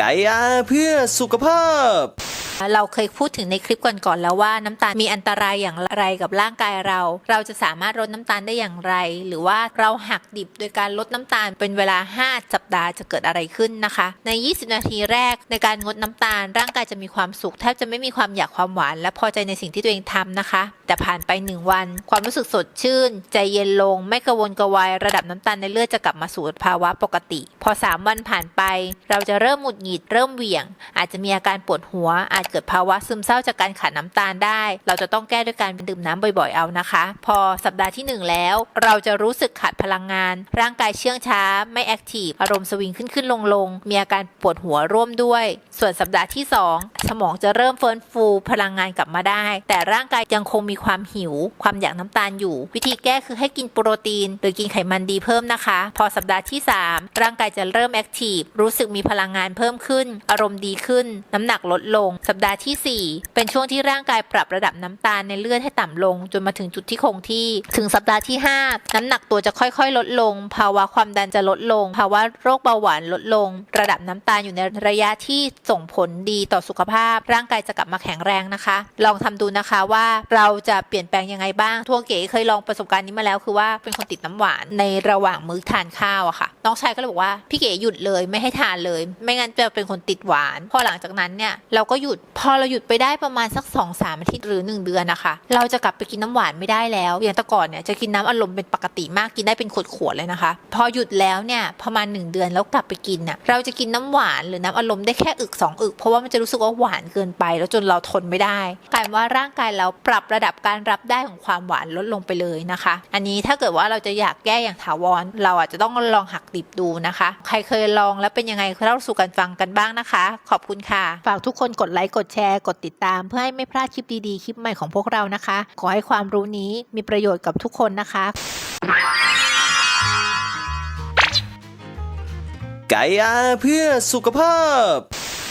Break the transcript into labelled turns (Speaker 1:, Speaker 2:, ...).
Speaker 1: ไก่อาเพื่อสุขภาพ
Speaker 2: เราเคยพูดถึงในคลิปก่อนๆแล้วว่าน้ำตาลมีอันตรายอย่างไรกับร่างกายเรา เราจะสามารถลดน้ำตาลได้อย่างไร หรือว่าเราหักดิบโดยการลดน้ำตาลเป็นเวลา 5 สัปดาห์จะเกิดอะไรขึ้นนะคะ ใน 20 นาทีแรกในการงดน้ำตาล ร่างกายจะมีความสุขแทบจะไม่มีความอยากความหวาน และพอใจในสิ่งที่ตัวเองทำนะคะ แต่ผ่านไป 1 วัน ความรู้สึกสดชื่น ใจเย็นลง ไม่กระวนกระวายระดับน้ำตาลในเลือดจะกลับมาสู่ภาวะปกติ พอ 3 วันผ่านไป เราจะเริ่มหงุดหงิดเริ่มเหวี่ยง อาจจะมีอาการปวดหัวอาจเกิดภาวะซึมเศร้าจากการขาดน้ำตาลได้ เราจะต้องแก้ด้วยการดื่มน้ำบ่อยๆเอานะคะ พอสัปดาห์ที่ 1 แล้ว เราจะรู้สึกขาดพลังงาน ร่างกายเชื่องช้า ไม่แอคทีฟอารมณ์สวิงขึ้นขึ้นลงลงๆมีอาการปวดหัวร่วมด้วย ส่วนสัปดาห์ที่ 2 สมองจะเริ่มเฟิร์นฟูพลังงานกลับมาได้ แต่ร่างกายยังคงมีความหิว ความอยากน้ำตาลอยู่ วิธีแก้คือให้กินโปรตีน หรือกินไขมันดีเพิ่มนะคะ พอสัปดาห์ที่ 3 ร่างกายจะเริ่มแอคทีฟรู้สึกมีพลังงานเพิ่มขึ้น อารมณ์ดีขึ้น น้ำหนักลดลงสัปดาห์ทีสี่ 4 เป็นช่วงที่ร่างกายปรับระดับน้ำตาลในเลือดให้ต่ำลง จนมาถึงจุดที่คงที่ ถึงสัปดาห์ที่ 5 น้ำหนักตัวจะค่อยๆ ลดลง ภาวะความดันจะลดลง ภาวะโรคเบาหวานลดลง ระดับน้ำตาลอยู่ในระยะที่ส่งผลดีต่อสุขภาพ ร่างกายจะกลับมาแข็งแรงนะคะ ลองทำดูนะคะว่าเราจะเปลี่ยนแปลงยังไงบ้างทั่วเก๋เคยลองประสบการณ์นี้มาแล้วคือว่าเป็นคนติดน้ำหวานในระหว่างมื้อทานข้าวอะค่ะน้องชายก็เลยบอกว่าพี่เก๋หยุดเลยไม่ให้ทานเลย ไม่งั้นจะเป็นคนติดหวาน พอหลังจากนั้นเนี่ยเราก็หยุดพอเราหยุดไปได้ประมาณสัก2อสามอาทิตย์หรือ 1 เดือนนะคะ เราจะกลับไปกินน้ำหวานไม่ได้แล้ว อย่างแต่ก่อนเนี่ยจะกินน้ำอารมณ์เป็นปกติมากกินได้เป็นขวดๆเลยนะคะ พอหยุดแล้วเนี่ยประมาณ 1 เดือนแล้วกลับไปกินน่ะเราจะกินน้ำหวานหรือน้ำอารมณ์ได้แค่อึกสองอึกเพราะว่ามันจะรู้สึกว่าหวานเกินไป แล้วจนเราทนไม่ได้กลายเป็นว่าร่างกายเราปรับระดับการรับได้ของความหวานลดลงไปเลยนะคะ อันนี้ถ้าเกิดว่าเราจะอยากแก้อย่างถาวร เราอาจจะต้องลองหักดิบดูนะคะ ใครเคยลองแล้วเป็นยังไงเล่าสู่กันฟังกันบ้างนะคะ ขอบคุณค่ะฝากทุกคนกดไลค์กดแชร์ กดติดตาม เพื่อให้ไม่พลาดคลิปดีๆ คลิปใหม่ของพวกเรานะคะ ขอให้ความรู้นี้มีประโยชน์กับทุกคนนะคะ
Speaker 1: ไก่อาเพื่อสุขภาพ